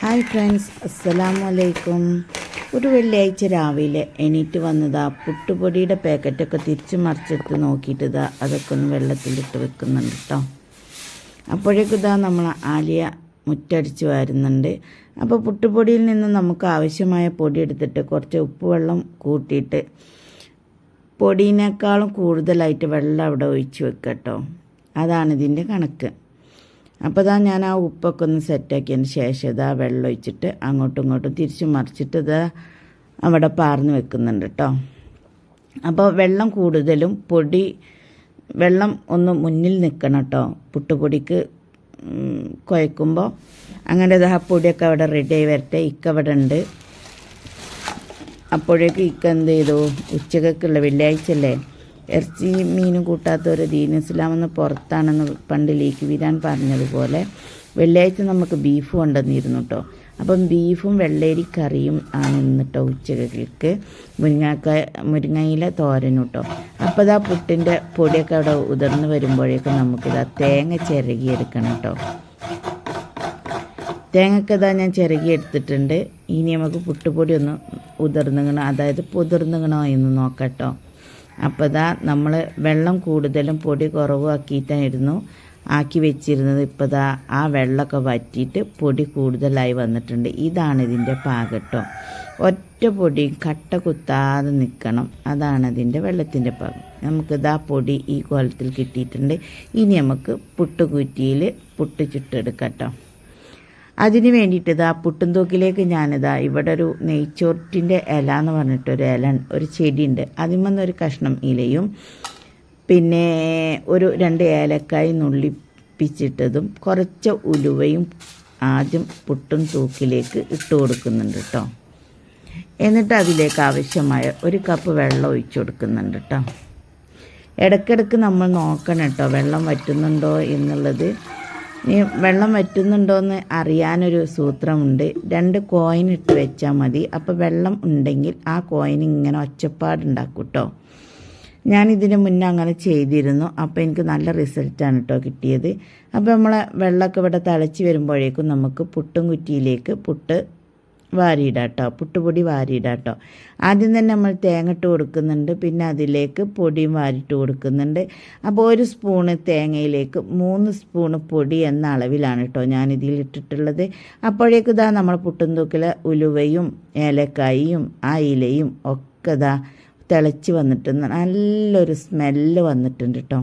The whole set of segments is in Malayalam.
ഹായ് ഫ്രണ്ട്സ് അസ്സലാമു അലൈക്കും ഒരു വെള്ളിയാഴ്ച രാവിലെ എണീറ്റ് വന്നതാ പുട്ടുപൊടിയുടെ പാക്കറ്റൊക്കെ തിരിച്ച് മറിച്ചെടുത്ത് നോക്കിയിട്ട് ഇതാ അതൊക്കെ ഒന്ന് വെള്ളത്തിലിട്ട് വെക്കുന്നുണ്ട് കേട്ടോ അപ്പോഴേക്കും ഇതാ നമ്മൾ ആലിയ മുറ്റടിച്ച് വരുന്നുണ്ട്. അപ്പോൾ പുട്ടുപൊടിയിൽ നിന്ന് നമുക്ക് ആവശ്യമായ പൊടി എടുത്തിട്ട് കുറച്ച് ഉപ്പ് വെള്ളം കൂട്ടിയിട്ട് പൊടിയിനേക്കാളും കൂടുതലായിട്ട് വെള്ളം അവിടെ ഒഴിച്ച് വെക്കട്ടോ അതാണ് ഇതിന്റെ കണക്ക്. അപ്പോൾ ഇതാ ഞാൻ ആ ഉപ്പൊക്കെ ഒന്ന് സെറ്റാക്കിയതിന് ശേഷം ഇതാ വെള്ളം ഒഴിച്ചിട്ട് അങ്ങോട്ടും ഇങ്ങോട്ടും തിരിച്ചു മറിച്ചിട്ട് ഇതാ അവിടെ പാർന്ന് വെക്കുന്നുണ്ട് കേട്ടോ അപ്പോൾ വെള്ളം കൂടുതലും പൊടി വെള്ളം ഒന്ന് മുന്നിൽ നിൽക്കണം കേട്ടോ പുട്ടുപൊടിക്ക് കുഴക്കുമ്പോൾ അങ്ങനെ ഇതാ പൊടിയൊക്കെ അവിടെ റെഡി ആയി വരട്ടെ. ഇക്ക അവിടെ ഉണ്ട്. അപ്പോഴേക്ക് ഇക്ക എന്ത് ചെയ്തു? ഉച്ചക്കൊക്കെയുള്ള വെള്ളിയാഴ്ച അല്ലേ? ഇറച്ചി മീനും കൂട്ടാത്തവർ ദീൻ ഇസ്ലാമെന്ന് പുറത്താണെന്ന് പണ്ട് ലീക്ക് വീരാൻ പറഞ്ഞതുപോലെ വെള്ളിയാഴ്ച നമുക്ക് ബീഫ് കൊണ്ടുവന്നിരുന്നു കേട്ടോ അപ്പം ബീഫും വെള്ളരി കറിയും ആണ് ഇന്നിട്ടോ ഉച്ചകൾക്ക് മുരിങ്ങാക്ക മുരിങ്ങയില തോരനും കേട്ടോ അപ്പോൾ ഇതാ പുട്ടിന്റെ പൊടിയൊക്കെ അവിടെ ഉതിർന്ന് വരുമ്പോഴേക്കും നമുക്കിതാ തേങ്ങ ചിരകിയെടുക്കണം കേട്ടോ തേങ്ങക്ക് ഇതാ ഞാൻ ചിരകി എടുത്തിട്ടുണ്ട് ഇനി നമുക്ക് പുട്ടുപൊടി ഒന്ന് ഉതിർന്നുകണോ അതായത് പൊതിർന്നുകണോ എന്ന് നോക്കട്ടോ അപ്പോൾ ഇതാ നമ്മൾ വെള്ളം കൂടുതലും പൊടി കുറവും ആക്കിയിട്ടായിരുന്നു ആക്കി വെച്ചിരുന്നത്. ഇപ്പോൾ ഇതാ ആ വെള്ളമൊക്കെ വറ്റിയിട്ട് പൊടി കൂടുതലായി വന്നിട്ടുണ്ട്. ഇതാണ് ഇതിന്റെ പാകട്ടോ. ഒറ്റ പൊടി കട്ട കുത്താതെ നിൽക്കണം അതാണ് അതിന്റെ വെള്ളത്തിന്റെ പാകം. നമുക്കിതാ പൊടി ഈ കോലത്തിൽ കിട്ടിയിട്ടുണ്ട്. ഇനി നമുക്ക് പുട്ടുകുറ്റിയിൽ പുട്ട് ചുട്ടെടുക്കാം കേട്ടോ. അതിന് വേണ്ടിയിട്ട് ഇതാ പുട്ടും തൂക്കിലേക്ക് ഞാനിതാ ഇവിടെ ഒരു നെയ്ച്ചോറ്റിന്റെ ഇല എന്ന് പറഞ്ഞിട്ടൊരു ഇല ഒരു ചെടിയുണ്ട്. അതിന് ഒരു കഷ്ണം ഇലയും പിന്നെ ഒരു രണ്ട് ഏലക്കായി നുള്ളിപ്പിച്ചിട്ടതും കുറച്ച് ഉലുവയും ആദ്യം പുട്ടും തൂക്കിലേക്ക് ഇട്ട് കൊടുക്കുന്നുണ്ട് കേട്ടോ എന്നിട്ട് അതിലേക്ക് ആവശ്യമായ ഒരു കപ്പ് വെള്ളം ഒഴിച്ചു കൊടുക്കുന്നുണ്ട് കേട്ടോ ഇടയ്ക്കിടയ്ക്ക് നമ്മൾ നോക്കണം കേട്ടോ വെള്ളം വറ്റുന്നുണ്ടോ എന്നുള്ളത്. ഈ വെള്ളം വറ്റുന്നുണ്ടോയെന്ന് അറിയാനൊരു സൂത്രമുണ്ട്. രണ്ട് കോയിൻ ഇട്ട് വെച്ചാൽ മതി. അപ്പോൾ വെള്ളം ഉണ്ടെങ്കിൽ ആ കോയിൻ ഇങ്ങനെ ഒച്ചപ്പാടുണ്ടാക്കും കേട്ടോ ഞാൻ ഇതിന് മുന്നേ അങ്ങനെ ചെയ്തിരുന്നു. അപ്പോൾ എനിക്ക് നല്ല റിസൾട്ടാണ് കേട്ടോ കിട്ടിയത്. അപ്പോൾ നമ്മളെ വെള്ളമൊക്കെ ഇവിടെ തിളച്ച് വരുമ്പോഴേക്കും നമുക്ക് പുട്ടും കുറ്റിയിലേക്ക് പുട്ട് വാരിയിടാം കേട്ടോ പുട്ടുപൊടി വാരിയിടാം കേട്ടോ ആദ്യം തന്നെ നമ്മൾ തേങ്ങ ഇട്ട് കൊടുക്കുന്നുണ്ട്. പിന്നെ അതിലേക്ക് പൊടിയും വാരിയിട്ട് കൊടുക്കുന്നുണ്ട്. അപ്പോൾ ഒരു സ്പൂണ് തേങ്ങയിലേക്ക് മൂന്ന് സ്പൂണ് പൊടി എന്ന അളവിലാണ് കേട്ടോ ഞാൻ ഇട്ടിട്ടുള്ളത്. അപ്പോഴേക്കും ഇതാ നമ്മൾ പുട്ടും തൂക്കിലെ ഉലുവയും ഏലക്കായും ആ ഇലയും ഒക്കെ ഇതാ തിളച്ച് വന്നിട്ട് നല്ലൊരു സ്മെല്ല് വന്നിട്ടുണ്ട് കേട്ടോ.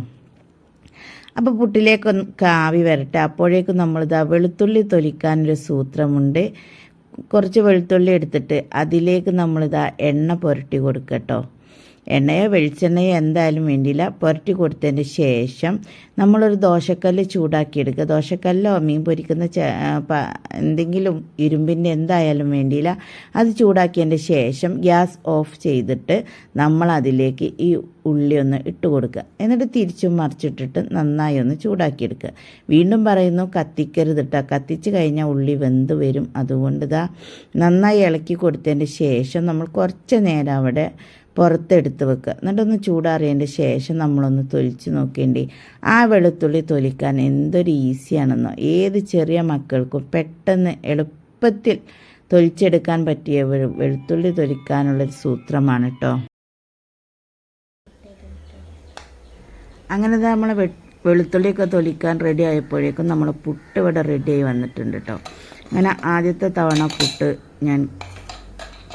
അപ്പോൾ പുട്ടിലേക്കൊന്ന് കാവി വരട്ടെ. അപ്പോഴേക്കും നമ്മളിതാ വെളുത്തുള്ളി തൊലിക്കാനൊരു സൂത്രമുണ്ട്. കുറച്ച് വെളുത്തുള്ളി എടുത്തിട്ട് അതിലേക്ക് നമ്മളിതാ എണ്ണ പുരട്ടി കൊടുക്കട്ടോ. എണ്ണയോ വെളിച്ചെണ്ണയോ എന്തായാലും വേണ്ടിയില്ല. പുരട്ടി കൊടുത്തതിന് ശേഷം നമ്മളൊരു ദോശക്കല്ല് ചൂടാക്കിയെടുക്കുക. ദോശക്കല്ലോ മീൻ പൊരിക്കുന്ന എന്തെങ്കിലും ഇരുമ്പിന്റെ എന്തായാലും വേണ്ടിയില്ല. അത് ചൂടാക്കിയതിന്റെ ശേഷം ഗ്യാസ് ഓഫ് ചെയ്തിട്ട് നമ്മൾ അതിലേക്ക് ഈ ഉള്ളി ഒന്ന് ഇട്ട് കൊടുക്കുക. എന്നിട്ട് തിരിച്ചും മറിച്ചിട്ടിട്ട് നന്നായി ഒന്ന് ചൂടാക്കിയെടുക്കുക. വീണ്ടും പറയുന്നു കത്തിക്കരുത് കേട്ടോ കത്തിച്ച് കഴിഞ്ഞാൽ ഉള്ളി വെന്ത് വരും. അതുകൊണ്ട് ഇതാ നന്നായി ഇളക്കി കൊടുത്തതിന്റെ ശേഷം നമ്മൾ കുറച്ച് നേരം അവിടെ പുറത്തെടുത്ത് വെക്കുക. എന്നിട്ടൊന്ന് ചൂടാറിയതിന്റെ ശേഷം നമ്മളൊന്ന് തൊലിച്ച് നോക്കേണ്ടി. ആ വെളുത്തുള്ളി തൊലിക്കാൻ എന്തൊരു ഈസിയാണെന്നോ. ഏത് ചെറിയ മക്കൾക്കും പെട്ടെന്ന് എളുപ്പത്തിൽ തൊലിച്ചെടുക്കാൻ പറ്റിയ വെളുത്തുള്ളി തൊലിക്കാനുള്ളൊരു സൂത്രമാണ് കേട്ടോ അങ്ങനെ നമ്മൾ വെളുത്തുള്ളിയൊക്കെ തൊലിക്കാൻ റെഡി ആയപ്പോഴേക്കും നമ്മൾ പുട്ട് ഇവിടെ റെഡിയായി വന്നിട്ടുണ്ട് കേട്ടോ അങ്ങനെ ആദ്യത്തെ തവണ പുട്ട് ഞാൻ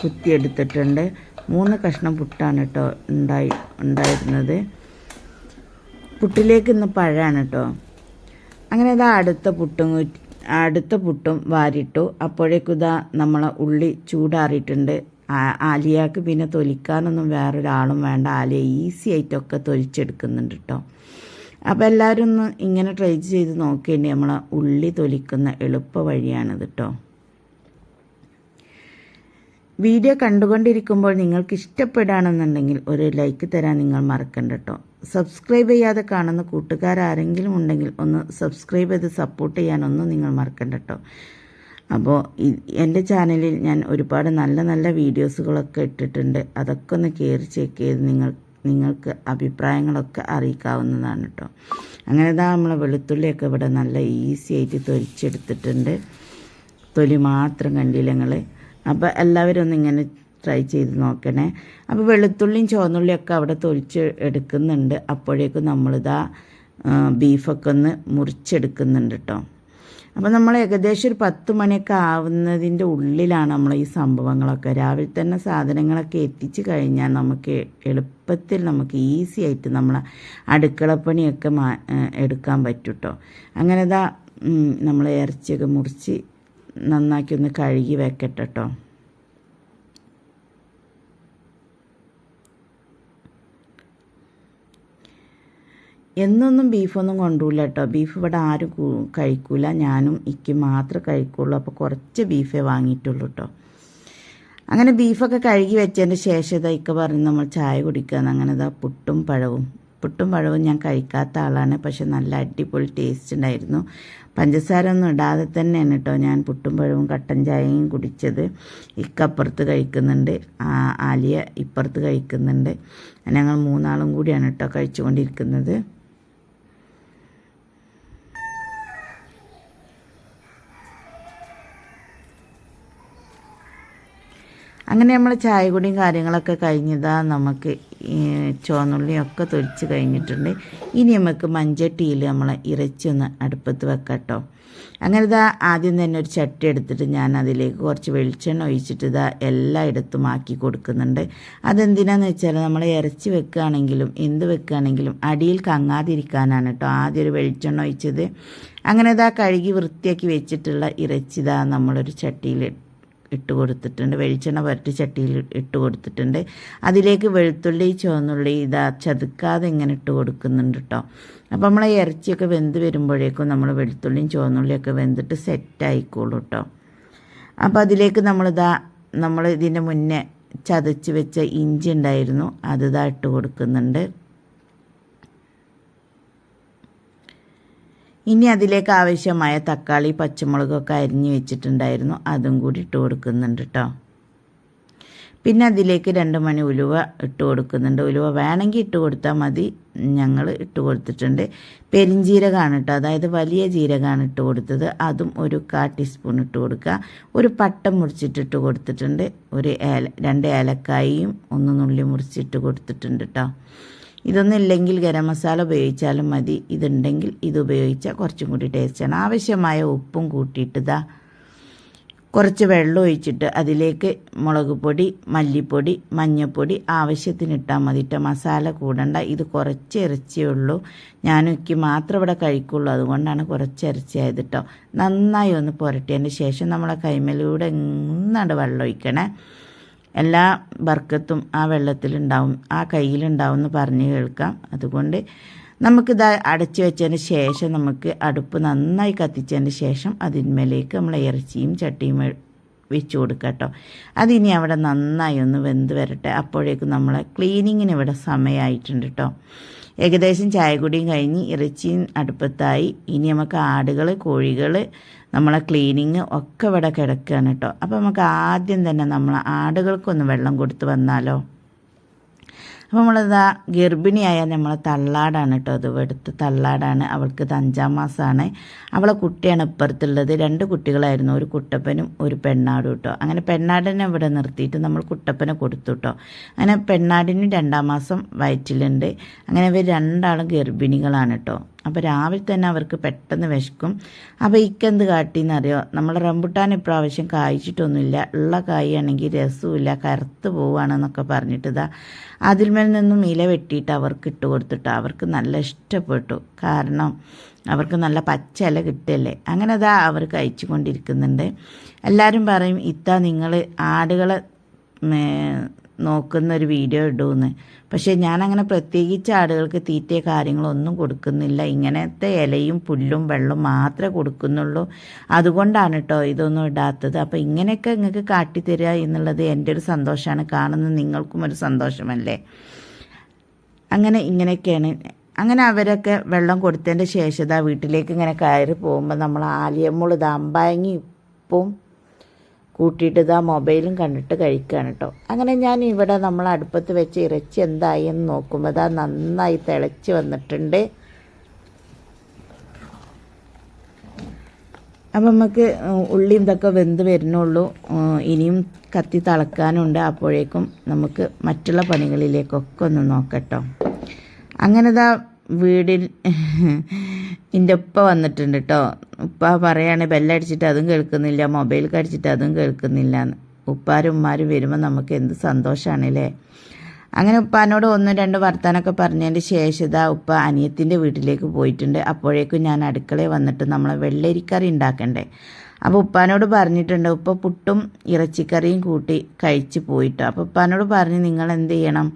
കുത്തിയെടുത്തിട്ടുണ്ട്. മൂന്ന് കഷ്ണം പുട്ടാണ് കേട്ടോ ഉണ്ടായി ഉണ്ടായിരുന്നത്. പുട്ടിലേക്ക് ഇന്ന് പഴമാണ് കേട്ടോ അങ്ങനെ ഇതാ അടുത്ത പുട്ടും അടുത്ത പുട്ടും വാരിട്ടു. അപ്പോഴേക്കും ഇതാ നമ്മളെ ഉള്ളി ചൂടാറിയിട്ടുണ്ട്. ആലിയാക്ക് പിന്നെ തൊലിക്കാനൊന്നും വേറൊരാളും വേണ്ട. ആലിയ ഈസി ആയിട്ടൊക്കെ തൊലിച്ചെടുക്കുന്നുണ്ട് കേട്ടോ അപ്പോൾ എല്ലാവരും ഒന്ന് ഇങ്ങനെ ട്രൈ ചെയ്ത് നോക്കേണ്ടി നമ്മളെ ഉള്ളി തൊലിക്കുന്ന എളുപ്പ വഴിയാണിത് കേട്ടോ വീഡിയോ കണ്ടുകൊണ്ടിരിക്കുമ്പോൾ നിങ്ങൾക്ക് ഇഷ്ടപ്പെടുകയാണെന്നുണ്ടെങ്കിൽ ഒരു ലൈക്ക് തരാൻ നിങ്ങൾ മറക്കണ്ട കേട്ടോ സബ്സ്ക്രൈബ് ചെയ്യാതെ കാണുന്ന കൂട്ടുകാരാരെങ്കിലും ഉണ്ടെങ്കിൽ ഒന്ന് സബ്സ്ക്രൈബ് ചെയ്ത് സപ്പോർട്ട് ചെയ്യാനൊന്നും നിങ്ങൾ മറക്കണ്ട കേട്ടോ അപ്പോൾ എന്റെ ചാനലിൽ ഞാൻ ഒരുപാട് നല്ല നല്ല വീഡിയോസുകളൊക്കെ ഇട്ടിട്ടുണ്ട്. അതൊക്കെ ഒന്ന് കയറി ചെക്ക് ചെയ്ത് നിങ്ങൾ നിങ്ങൾക്ക് അഭിപ്രായങ്ങളൊക്കെ അറിയിക്കാവുന്നതാണ് കേട്ടോ അങ്ങനെ ഇതാ നമ്മളെ വെളുത്തുള്ളിയൊക്കെ ഇവിടെ നല്ല ഈസി ആയിട്ട് തൊലിച്ചെടുത്തിട്ടുണ്ട്. തൊലി മാത്രം കണ്ടില്ല അപ്പോൾ എല്ലാവരും ഒന്ന് ഇങ്ങനെ ട്രൈ ചെയ്ത് നോക്കണേ. അപ്പോൾ വെളുത്തുള്ളിയും ചുവന്നുള്ളിയും ഒക്കെ അവിടെ തൊലിച്ച് എടുക്കുന്നുണ്ട്. അപ്പോഴേക്കും നമ്മളിതാ ബീഫൊക്കെ ഒന്ന് മുറിച്ചെടുക്കുന്നുണ്ട് കേട്ടോ അപ്പോൾ നമ്മൾ ഏകദേശം ഒരു പത്ത് മണിയൊക്കെ ആവുന്നതിന്റെ ഉള്ളിലാണ് നമ്മൾ ഈ സംഭവങ്ങളൊക്കെ. രാവിലെ തന്നെ സാധനങ്ങളൊക്കെ എത്തിച്ച് കഴിഞ്ഞാൽ നമുക്ക് എളുപ്പത്തിൽ നമുക്ക് ഈസി ആയിട്ട് നമ്മളെ അടുക്കളപ്പണിയൊക്കെ മാ എടുക്കാൻ പറ്റും കേട്ടോ അങ്ങനെ ഇതാ നമ്മൾ ഇറച്ചിയൊക്കെ മുറിച്ച് നന്നാക്കി ഒന്ന് കഴുകി വെക്കട്ടെ കേട്ടോ എന്നൊന്നും ബീഫൊന്നും കൊണ്ടുപോല കേട്ടോ ബീഫ് ഇവിടെ ആരും കഴിക്കൂല. ഞാനും ഇക്ക് മാത്രമേ കഴിക്കുള്ളൂ. അപ്പോൾ കുറച്ച് ബീഫേ വാങ്ങിയിട്ടുള്ളൂ കേട്ടോ അങ്ങനെ ബീഫൊക്കെ കഴുകി വെച്ചതിന്റെ ശേഷം ഇതാ ഇക്ക പറഞ്ഞ് നമ്മൾ ചായ കുടിക്കുകയെന്ന് അങ്ങനെ ഇതാ പുട്ടും പഴവും. പുട്ടും പഴവും ഞാൻ കഴിക്കാത്ത ആളാണ്. പക്ഷെ നല്ല അടിപൊളി ടേസ്റ്റ് ഉണ്ടായിരുന്നു. പഞ്ചസാര ഒന്നും ഇടാതെ തന്നെയാണ് കേട്ടോ ഞാൻ പുട്ടുമ്പഴവും കട്ടൻ ചായയും കുടിച്ചത്. ഇക്കപ്പുറത്ത് കഴിക്കുന്നുണ്ട് ആ ആലിയ ഇപ്പുറത്ത് കഴിക്കുന്നുണ്ട്. ഞങ്ങൾ മൂന്നാളും കൂടിയാണ് കേട്ടോ കഴിച്ചുകൊണ്ടിരിക്കുന്നത്. അങ്ങനെ നമ്മൾ ചായ കുടിയും കാര്യങ്ങളൊക്കെ കഴിഞ്ഞതാ നമുക്ക് ചുവന്നുള്ളിയൊക്കെ തൊലിച്ച് കഴിഞ്ഞിട്ടുണ്ട്. ഇനി നമുക്ക് മഞ്ചട്ടിയിൽ നമ്മൾ ഇറച്ചി ഒന്ന് അടുപ്പത്ത് വെക്കാട്ടോ. അങ്ങനെ ഇതാ ആദ്യം തന്നെ ഒരു ചട്ടി എടുത്തിട്ട് ഞാൻ അതിലേക്ക് കുറച്ച് വെളിച്ചെണ്ണ ഒഴിച്ചിട്ട് ഇതാ എല്ലായിടത്തും ആക്കി കൊടുക്കുന്നുണ്ട്. അതെന്തിനാന്ന് വെച്ചാൽ നമ്മൾ ഇറച്ചി വെക്കുകയാണെങ്കിലും എന്ത് വെക്കുകയാണെങ്കിലും അടിയിൽ കങ്ങാതിരിക്കാനാണ് കേട്ടോ ആദ്യം ഒരു വെളിച്ചെണ്ണ ഒഴിച്ചത്. അങ്ങനെ ഇതാ കഴുകി വൃത്തിയാക്കി വെച്ചിട്ടുള്ള ഇറച്ചി ഇതാ നമ്മളൊരു ചട്ടിയിൽ ഇട്ട് കൊടുത്തിട്ടുണ്ട്. വെളിച്ചെണ്ണ പുരട്ടി ചട്ടിയിൽ ഇട്ട് കൊടുത്തിട്ടുണ്ട്. അതിലേക്ക് വെളുത്തുള്ളി ചുവന്നുള്ളി ഇതാ ചതുക്കാതെ ഇങ്ങനെ ഇട്ട് കൊടുക്കുന്നുണ്ട് കേട്ടോ അപ്പോൾ നമ്മൾ ഇറച്ചിയൊക്കെ വെന്ത് വരുമ്പോഴേക്കും നമ്മൾ വെളുത്തുള്ളിയും ചുവന്നുള്ളിയൊക്കെ വെന്തിട്ട് സെറ്റായിക്കോളൂ കേട്ടോ അപ്പോൾ അതിലേക്ക് നമ്മളിതാ നമ്മൾ ഇതിന്റെ മുന്നേ ചതച്ച് വെച്ച ഇഞ്ചി ഉണ്ടായിരുന്നു. അത് ഇതാ ഇട്ട് കൊടുക്കുന്നുണ്ട്. ഇനി അതിലേക്ക് ആവശ്യമായ തക്കാളി പച്ചമുളകൊക്കെ അരിഞ്ഞ് വെച്ചിട്ടുണ്ടായിരുന്നു. അതും കൂടി ഇട്ട് കൊടുക്കുന്നുണ്ട് കേട്ടോ പിന്നെ അതിലേക്ക് രണ്ട് മണി ഉലുവ ഇട്ട് കൊടുക്കുന്നുണ്ട്. ഉലുവ വേണമെങ്കിൽ ഇട്ട് കൊടുത്താൽ മതി. ഞങ്ങൾ ഇട്ട് കൊടുത്തിട്ടുണ്ട്. പെരിഞ്ജീരകമാണ് കേട്ടോ അതായത് വലിയ ജീരകമാണ് ഇട്ട് കൊടുത്തത്. അതും ഒരു കാ ടീസ്പൂൺ ഇട്ട് കൊടുക്കുക. ഒരു പട്ടം മുറിച്ചിട്ടിട്ട് കൊടുത്തിട്ടുണ്ട്. ഒരു ഏല രണ്ട് ഏലക്കായും ഒന്ന് നുള്ളി മുറിച്ചിട്ട് കൊടുത്തിട്ടുണ്ട് കേട്ടോ ഇതൊന്നും ഇല്ലെങ്കിൽ ഗരം മസാല ഉപയോഗിച്ചാലും മതി. ഇതുണ്ടെങ്കിൽ ഇത് ഉപയോഗിച്ചാൽ കുറച്ചും കൂടി ആണ്. ആവശ്യമായ ഉപ്പും കൂട്ടിയിട്ട് ഇതാ കുറച്ച് വെള്ളം ഒഴിച്ചിട്ട് അതിലേക്ക് മുളക് പൊടി മല്ലിപ്പൊടി മഞ്ഞൾപ്പൊടി ആവശ്യത്തിന് ഇട്ടാൽ മതി. ഇട്ട മസാല കൂടണ്ട. ഇത് കുറച്ച് ഇറച്ചിയേ ഉള്ളൂ. ഞാനൊക്കെ മാത്രം ഇവിടെ കഴിക്കുള്ളൂ. അതുകൊണ്ടാണ് കുറച്ച് ഇറച്ചിയായത് കേട്ടോ നന്നായി ഒന്ന് പുരട്ടിയതിന് ശേഷം നമ്മളെ കൈമലൂടെ എങ്ങാണ്ട് വെള്ളം ഒഴിക്കണേ. എല്ലാ ബർക്കത്തും ആ വെള്ളത്തിലുണ്ടാവും ആ കയ്യിലുണ്ടാവും എന്ന് പറഞ്ഞ് കേൾക്കാം. അതുകൊണ്ട് നമുക്കിത് അടച്ചു വെച്ചതിന് ശേഷം നമുക്ക് അടുപ്പ് നന്നായി കത്തിച്ചതിന് ശേഷം അതിന്മേലേക്ക് നമ്മൾ ഇറച്ചിയും ചട്ടിയും വെച്ചു കൊടുക്കുക കേട്ടോ. അതിനി അവിടെ നന്നായി ഒന്ന് വെന്ത് വരട്ടെ. അപ്പോഴേക്കും നമ്മളെ ക്ലീനിങ്ങിന് ഇവിടെ സമയമായിട്ടുണ്ട് കേട്ടോ. ഏകദേശം ചായ കുടിയും കഴിഞ്ഞ് ഇറച്ചിയും അടുപ്പത്തായി. ഇനി നമുക്ക് ആടുകൾ കോഴികൾ നമ്മളെ ക്ലീനിങ് ഒക്കെ ഇവിടെ കിടക്കുകയാണ് കേട്ടോ. അപ്പോൾ നമുക്ക് ആദ്യം തന്നെ നമ്മൾ ആടുകൾക്കൊന്ന് വെള്ളം കൊടുത്ത് വന്നാലോ? അപ്പോൾ നമ്മളിതാ ഗർഭിണിയായ നമ്മളെ തള്ളാടാണ് കേട്ടോ അത് എടുത്ത് തള്ളാടാണ്. അവൾക്ക് ഇത് അഞ്ചാം മാസമാണ് അവളെ കുട്ടിയാണ് ഇപ്പുറത്തുള്ളത്. രണ്ട് കുട്ടികളായിരുന്നു. ഒരു കുട്ടപ്പനും ഒരു പെണ്ണാടും കേട്ടോ അങ്ങനെ പെണ്ണാടിനെ ഇവിടെ നിർത്തിയിട്ട് നമ്മൾ കുട്ടപ്പനെ കൊടുത്തു കേട്ടോ അങ്ങനെ പെണ്ണാടിന് രണ്ടാം മാസം വയറ്റിലുണ്ട്. അങ്ങനെ ഇവർ രണ്ടാളും ഗർഭിണികളാണ് കേട്ടോ അപ്പോൾ രാവിലെ തന്നെ അവർക്ക് പെട്ടെന്ന് വിശക്കും. അപ്പോൾ ഇക്കെന്ത് കാട്ടിയെന്നറിയോ നമ്മൾ റംബുട്ടാൻ ഇപ്രാവശ്യം കായ്ച്ചിട്ടൊന്നുമില്ല. ഉള്ള കായാണെങ്കിൽ രസമില്ല കറുത്ത് പോവുകയാണെന്നൊക്കെ പറഞ്ഞിട്ട് ഇതാ അതിൽമേൽ നിന്നും ഇല വെട്ടിയിട്ട് അവർക്ക് ഇട്ട് കൊടുത്തിട്ട്. അവർക്ക് നല്ല ഇഷ്ടപ്പെട്ടു. കാരണം അവർക്ക് നല്ല പച്ച ഇല കിട്ടിയല്ലേ? അങ്ങനെ അതാ അവർ കഴിച്ചു കൊണ്ടിരിക്കുന്നുണ്ട് എല്ലാവരും പറയും ഇത്ത നിങ്ങൾ ആടുകളെ നോക്കുന്ന ഒരു വീഡിയോ ഇടുമെന്ന് പക്ഷേ ഞാനങ്ങനെ പ്രത്യേകിച്ച് ആടുകൾക്ക് തീറ്റ കാര്യങ്ങളൊന്നും കൊടുക്കുന്നില്ല. ഇങ്ങനത്തെ ഇലയും പുല്ലും വെള്ളവും മാത്രമേ കൊടുക്കുന്നുള്ളൂ. അതുകൊണ്ടാണ് കേട്ടോ ഇതൊന്നും ഇടാത്തത്. അപ്പോൾ ഇങ്ങനെയൊക്കെ നിങ്ങൾക്ക് കാട്ടിത്തരിക എന്നുള്ളത് എന്റെ ഒരു സന്തോഷമാണ് കാണുന്നത് നിങ്ങൾക്കും ഒരു സന്തോഷമല്ലേ? അങ്ങനെ ഇങ്ങനെയൊക്കെയാണ്. അങ്ങനെ അവരൊക്കെ വെള്ളം കൊടുത്തതിന്റെ ശേഷം വീട്ടിലേക്ക് ഇങ്ങനെ കയറി പോകുമ്പോൾ നമ്മൾ ആലിയമ്മൾ ഇത് അമ്പായങ്ങി ഉപ്പും കൂട്ടിയിട്ട് ഇതാ മൊബൈലും കണ്ടിട്ട് കഴിക്കുകയാണ് കേട്ടോ അങ്ങനെ ഞാൻ ഇവിടെ നമ്മൾ അടുപ്പത്ത് വെച്ച് ഇറച്ചി എന്തായി എന്ന് നോക്കുമ്പോൾ ഇതാ നന്നായി തിളച്ച് വന്നിട്ടുണ്ട്. അപ്പം നമുക്ക് ഉള്ളി ഇതൊക്കെ വെന്ത് വരുന്നുള്ളൂ. ഇനിയും കത്തി തിളക്കാനുണ്ട്. അപ്പോഴേക്കും നമുക്ക് മറ്റുള്ള പണികളിലേക്കൊക്കെ ഒന്ന് നോക്കട്ടോ. അങ്ങനെ ദാ വീടിൽ എന്റെ ഉപ്പ വന്നിട്ടുണ്ട് കേട്ടോ ഉപ്പ പറയാണ് ബെല്ലടിച്ചിട്ട് അതും കേൾക്കുന്നില്ല മൊബൈൽ കടിച്ചിട്ട് അതും കേൾക്കുന്നില്ല എന്ന് ഉപ്പാരും ഉമ്മാരും വരുമ്പോൾ നമുക്ക് എന്ത് സന്തോഷമാണല്ലേ അങ്ങനെ ഉപ്പാനോട് ഒന്നും രണ്ട് വർത്താനൊക്കെ പറഞ്ഞതിന്റെ ശേഷം ഇതാ ഉപ്പ അനിയത്തിന്റെ വീട്ടിലേക്ക് പോയിട്ടുണ്ട്. അപ്പോഴേക്കും ഞാൻ അടുക്കളയിൽ വന്നിട്ട് നമ്മളെ വെള്ളരിക്കറി ഉണ്ടാക്കണ്ടേ? അപ്പോൾ ഉപ്പാനോട് പറഞ്ഞിട്ടുണ്ട് ഉപ്പ പുട്ടും ഇറച്ചിക്കറിയും കൂട്ടി കഴിച്ച് പോയിട്ടോ. അപ്പോൾ ഉപ്പാനോട് പറഞ്ഞ് നിങ്ങൾ എന്ത് ചെയ്യണം?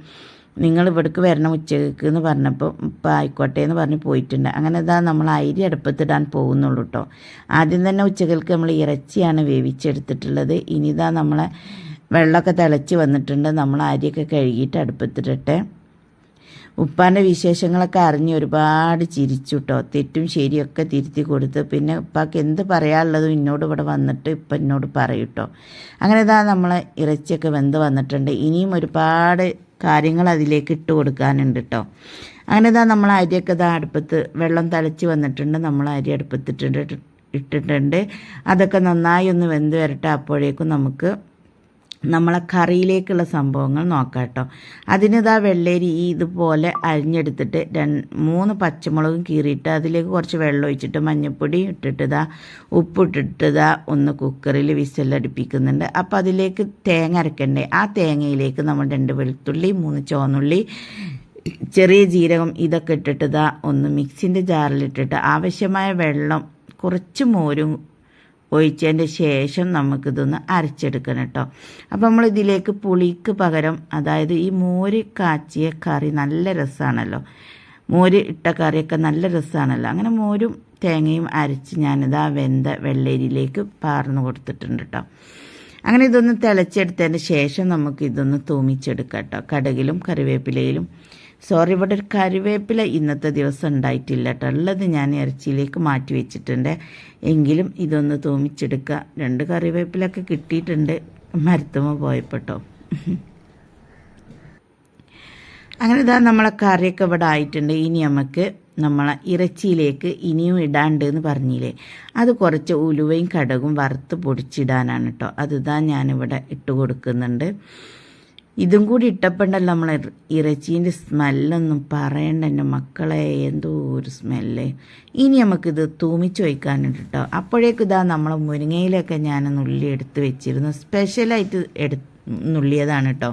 നിങ്ങൾ ഇവിടേക്ക് വരണം ഉച്ചയ്ക്ക് എന്ന് പറഞ്ഞപ്പോൾ ഇപ്പം ആയിക്കോട്ടെ എന്ന് പറഞ്ഞ് പോയിട്ടുണ്ട്. അങ്ങനെ ഇതാ നമ്മൾ അരി അടുപ്പത്തിടാൻ പോകുന്നുള്ളൂ കേട്ടോ ആദ്യം തന്നെ ഉച്ചകൾക്ക് നമ്മൾ ഇറച്ചിയാണ് വേവിച്ചെടുത്തിട്ടുള്ളത്. ഇനി ഇതാ നമ്മളെ വെള്ളമൊക്കെ തിളച്ച് വന്നിട്ടുണ്ട്. നമ്മൾ അരിയൊക്കെ കഴുകിയിട്ട് അടുപ്പത്തിടട്ടെ. ഉപ്പാന്റെ വിശേഷങ്ങളൊക്കെ അറിഞ്ഞ് ഒരുപാട് ചിരിച്ചു കേട്ടോ തെറ്റും ശരിയൊക്കെ തിരുത്തി കൊടുത്ത്. പിന്നെ ഉപ്പാക്ക് എന്ത് പറയാനുള്ളതും എന്നോട് ഇവിടെ വന്നിട്ട് ഇപ്പം എന്നോട് പറയും കേട്ടോ അങ്ങനെ ഇതാ നമ്മൾ ഇറച്ചിയൊക്കെ വെന്ത് വന്നിട്ടുണ്ട്. ഇനിയും ഒരുപാട് കാര്യങ്ങൾ അതിലേക്ക് ഇട്ട് കൊടുക്കാനുണ്ട് കേട്ടോ അങ്ങനെ ഇതാ നമ്മൾ അരിയൊക്കെ ഇതാ അടുപ്പത്ത് വെള്ളം തിളച്ച് വന്നിട്ടുണ്ട്. നമ്മൾ അരി അടുപ്പത്തിട്ടുണ്ട് ഇട്ടിട്ടുണ്ട്. അതൊക്കെ നന്നായി ഒന്ന് വെന്ത് വരട്ടെ അപ്പോഴേക്കും നമുക്ക് നമ്മളെ കറിയിലേക്കുള്ള സംഭവങ്ങൾ നോക്കാം കേട്ടോ അതിനിതാ വെള്ളരി ഇതുപോലെ അരിഞ്ഞെടുത്തിട്ട് രണ്ട് മൂന്ന് പച്ചമുളകും കീറിയിട്ട് അതിലേക്ക് കുറച്ച് വെള്ളം ഒഴിച്ചിട്ട് മഞ്ഞൾപ്പൊടി ഇട്ടിട്ടതാ ഉപ്പിട്ടിട്ടതാ ഒന്ന് കുക്കറിൽ വിസലടിപ്പിക്കുന്നുണ്ട്. അപ്പോൾ അതിലേക്ക് തേങ്ങ അരക്കണ്ടേ? ആ തേങ്ങയിലേക്ക് നമ്മൾ രണ്ട് വെളുത്തുള്ളി മൂന്ന് ചുവന്നുള്ളി ചെറിയ ജീരകം ഇതൊക്കെ ഇട്ടിട്ടതാ ഒന്ന് മിക്സിന്റെ ജാറിലിട്ടിട്ട് ആവശ്യമായ വെള്ളം കുറച്ച് മോരും ഒഴിച്ചതിന്റെ ശേഷം നമുക്കിതൊന്ന് അരച്ചെടുക്കണം കേട്ടോ. അപ്പോൾ നമ്മൾ ഇതിലേക്ക് പുളിക്ക് പകരം അതായത് ഈ മോര് കാച്ചിയ കറി നല്ല രസമാണല്ലോ മോര് ഇട്ട കറിയൊക്കെ നല്ല രസമാണല്ലോ അങ്ങനെ മോരും തേങ്ങയും അരച്ച് ഞാനിത് ആ വെന്ത വെള്ളരിയിലേക്ക് പാർന്നു കൊടുത്തിട്ടുണ്ട് കേട്ടോ. അങ്ങനെ ഇതൊന്ന് തിളച്ചെടുത്തതിന് ശേഷം നമുക്ക് ഇതൊന്ന് തൂമിച്ചെടുക്കാം കേട്ടോ. കടുകിലും കറിവേപ്പിലയിലും സോറി ഇവിടെ ഒരു കറിവേപ്പില ഇന്നത്തെ ദിവസം ഉണ്ടായിട്ടില്ല കേട്ടോ. ഉള്ളത് ഞാൻ ഇറച്ചിയിലേക്ക് മാറ്റി വെച്ചിട്ടുണ്ട്. എങ്കിലും ഇതൊന്ന് തൂമിച്ചെടുക്കുക. രണ്ട് കറിവേപ്പിലൊക്കെ കിട്ടിയിട്ടുണ്ട്. മരുത്തുമ പോയപ്പെട്ടോ അങ്ങനെ ഇതാ നമ്മളെ കറിയൊക്കെ ഇവിടെ ആയിട്ടുണ്ട്. ഇനി നമുക്ക് നമ്മളെ ഇറച്ചിയിലേക്ക് ഇനിയും ഇടാണ്ട് എന്ന് പറഞ്ഞില്ലേ? അത് കുറച്ച് ഉലുവയും കടകും വറുത്ത് പൊടിച്ചിടാനാണ് കേട്ടോ അതിതാ ഞാനിവിടെ ഇട്ട് കൊടുക്കുന്നുണ്ട്. ഇതും കൂടി ഇട്ടപ്പോണ്ടല്ലോ നമ്മൾ ഇറച്ചീന്റെ സ്മെല്ലൊന്നും പറയണ്ട എന്റെ മക്കളെ എന്തോ ഒരു സ്മെല്ല്. ഇനി നമുക്കിത് തൂമിച്ച് വയ്ക്കാനുണ്ട് കേട്ടോ അപ്പോഴേക്കും ഇതാ നമ്മളെ മുരിങ്ങയിലൊക്കെ ഞാൻ നുള്ളി എടുത്ത് വെച്ചിരുന്നു. സ്പെഷ്യലായിട്ട് എടു നുള്ളിയതാണ് കേട്ടോ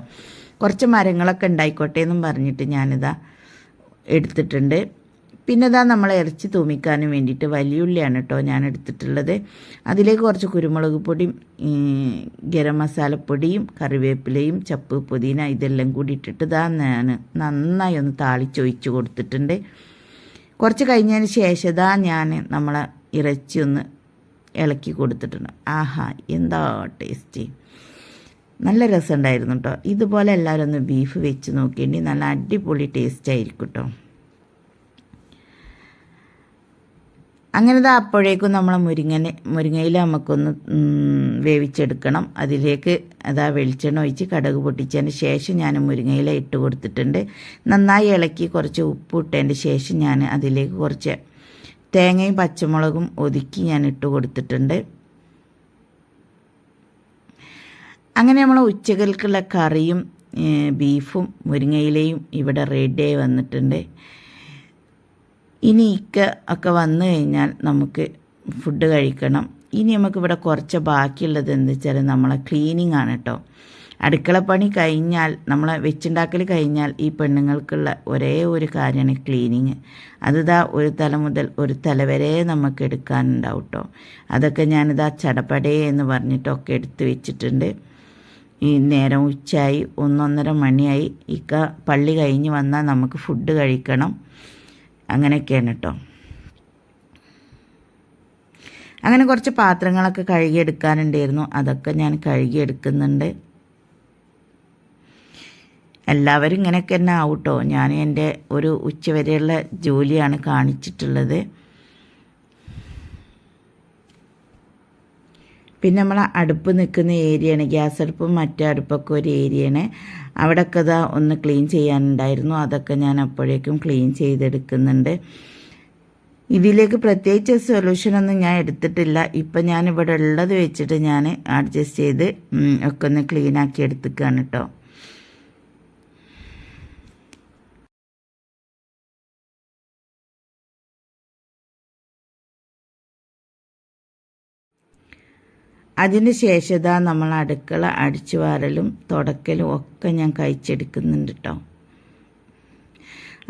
കുറച്ച് മരങ്ങളൊക്കെ ഉണ്ടായിക്കോട്ടെ എന്നും പറഞ്ഞിട്ട് ഞാനിതാ എടുത്തിട്ടുണ്ട്. പിന്നെ ഇതാ നമ്മൾ ഇറച്ചി തൂമിക്കാനും വേണ്ടിയിട്ട് വലിയുള്ളിയാണ് കേട്ടോ ഞാൻ എടുത്തിട്ടുള്ളത്. അതിലേക്ക് കുറച്ച് കുരുമുളക് പൊടിയും ഗരം മസാലപ്പൊടിയും കറിവേപ്പിലയും ചപ്പ് പുതിന ഇതെല്ലാം കൂടി ഇട്ടിട്ട് ഇതാ ഞാൻ നന്നായി ഒന്ന് താളിച്ചൊഴിച്ച് കൊടുത്തിട്ടുണ്ട്. കുറച്ച് കഴിഞ്ഞതിന് ശേഷം ഇതാ ഞാൻ നമ്മളെ ഇറച്ചി ഒന്ന് ഇളക്കി കൊടുത്തിട്ടുണ്ട്. ആഹാ എന്താ ടേസ്റ്റ്. നല്ല രസമുണ്ടായിരുന്നു കേട്ടോ. ഇതുപോലെ എല്ലാവരും ഒന്ന് ബീഫ് വെച്ച് നോക്കിയിട്ടുണ്ടെങ്കിൽ നല്ല അടിപൊളി ടേസ്റ്റ് ആയിരിക്കും കേട്ടോ. അങ്ങനെ ദാ അപ്പോഴേക്കും നമ്മൾ മുരിങ്ങനെ മുരിങ്ങയിൽ നമുക്കൊന്ന് വേവിച്ചെടുക്കണം. അതിലേക്ക് അതാ വെളിച്ചെണ്ണ ഒഴിച്ച് കടുക് പൊട്ടിച്ചതിന് ശേഷം ഞാൻ മുരിങ്ങയില ഇട്ട് കൊടുത്തിട്ടുണ്ട്. നന്നായി ഇളക്കി കുറച്ച് ഉപ്പ് ഇട്ടതിന്റെ ശേഷം ഞാൻ അതിലേക്ക് കുറച്ച് തേങ്ങയും പച്ചമുളകും ഒതുക്കി ഞാൻ ഇട്ട് കൊടുത്തിട്ടുണ്ട്. അങ്ങനെ നമ്മൾ ഉച്ചകൾക്കുള്ള കറിയും ബീഫും മുരിങ്ങയിലയും ഇവിടെ റെഡിയായി വന്നിട്ടുണ്ട്. ഇനി ഇക്ക ഒക്കെ വന്നു കഴിഞ്ഞാൽ നമുക്ക് ഫുഡ് കഴിക്കണം. ഇനി നമുക്കിവിടെ കുറച്ച് ബാക്കിയുള്ളത് എന്താ വെച്ചാൽ നമ്മളെ ക്ലീനിങ് ആണ് കേട്ടോ അടുക്കളപ്പണി കഴിഞ്ഞാൽ നമ്മളെ വെച്ചുണ്ടാക്കൽ കഴിഞ്ഞാൽ ഈ പെണ്ണുങ്ങൾക്കുള്ള ഒരേ ഒരു കാര്യമാണ് ക്ലീനിങ് അതിതാ ഒരു തല മുതൽ ഒരു തല വരെ നമുക്ക് എടുക്കാനുണ്ടാവും കേട്ടോ അതൊക്കെ ഞാനിതാ ചടപടേ എന്ന് പറഞ്ഞിട്ടൊക്കെ എടുത്ത് വെച്ചിട്ടുണ്ട്. ഈ നേരം ഉച്ചയായി ഒന്നൊന്നര മണിയായി. ഇക്ക പള്ളി കഴിഞ്ഞ് വന്നാൽ നമുക്ക് ഫുഡ് കഴിക്കണം. അങ്ങനെയൊക്കെയാണ് കേട്ടോ അങ്ങനെ കുറച്ച് പാത്രങ്ങളൊക്കെ കഴുകിയെടുക്കാനുണ്ടായിരുന്നു. അതൊക്കെ ഞാൻ കഴുകിയെടുക്കുന്നുണ്ട്. എല്ലാവരും ഇങ്ങനെയൊക്കെ തന്നെ ആവട്ടോ. ഞാൻ എന്റെ ഒരു ഉച്ചവരെയുള്ള ജോലിയാണ് കാണിച്ചിട്ടുള്ളത്. പിന്നെ നമ്മൾ അടുപ്പ് നിൽക്കുന്ന ഏരിയയാണ്. ഗ്യാസ് അടുപ്പും മറ്റേ അടുപ്പൊക്കെ ഒരു ഏരിയയാണ്. അവിടെയൊക്കെ ഇതാ ഒന്ന് ക്ലീൻ ചെയ്യാനുണ്ടായിരുന്നു. അതൊക്കെ ഞാൻ അപ്പോഴേക്കും ക്ലീൻ ചെയ്തെടുക്കുന്നുണ്ട്. ഇതിലേക്ക് പ്രത്യേകിച്ച് സൊല്യൂഷനൊന്നും ഞാൻ എടുത്തിട്ടില്ല. ഇപ്പം ഞാൻ ഉള്ളത് വെച്ചിട്ട് ഞാൻ അഡ്ജസ്റ്റ് ചെയ്ത് ഒക്കെ ഒന്ന് ക്ലീനാക്കി എടുത്തിക്കാണ് കേട്ടോ അതിന് ശേഷം ഇതാ നമ്മൾ അടുക്കള അടിച്ചു വാരലും തുടക്കലും ഒക്കെ ഞാൻ കഴിച്ചെടുക്കുന്നുണ്ട് കേട്ടോ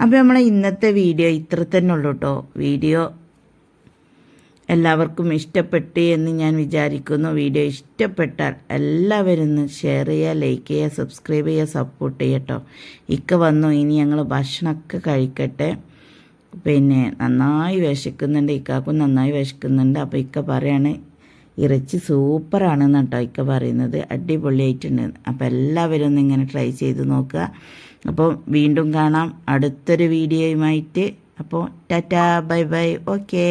അപ്പോൾ നമ്മളെ ഇന്നത്തെ വീഡിയോ ഇത്ര തന്നെ ഉള്ളൂ കേട്ടോ വീഡിയോ എല്ലാവർക്കും ഇഷ്ടപ്പെട്ടു എന്ന് ഞാൻ വിചാരിക്കുന്നു. വീഡിയോ ഇഷ്ടപ്പെട്ടാൽ എല്ലാവരും ഷെയർ ചെയ്യുക ലൈക്ക് ചെയ്യുക സബ്സ്ക്രൈബ് ചെയ്യുക സപ്പോർട്ട് ചെയ്യട്ടോ ഇക്ക വന്നു ഇനി ഞങ്ങൾ ഭക്ഷണമൊക്കെ കഴിക്കട്ടെ. പിന്നെ നന്നായി വിശക്കുന്നുണ്ട് ഇക്കാക്കും നന്നായി വിശക്കുന്നുണ്ട്. അപ്പോൾ ഇക്ക പറയാണ് ഇറച്ചി സൂപ്പറാണെന്ന് കേട്ടോ ഇക്ക പറയുന്നത്. അടിപൊളിയായിട്ടുണ്ട്. അപ്പോൾ എല്ലാവരും ഒന്ന് ഇങ്ങനെ ട്രൈ ചെയ്ത് നോക്കുക. അപ്പോൾ വീണ്ടും കാണാം അടുത്തൊരു വീഡിയോയുമായിട്ട്. അപ്പോൾ ടാറ്റാ ബൈ ബൈ. ഓക്കേ.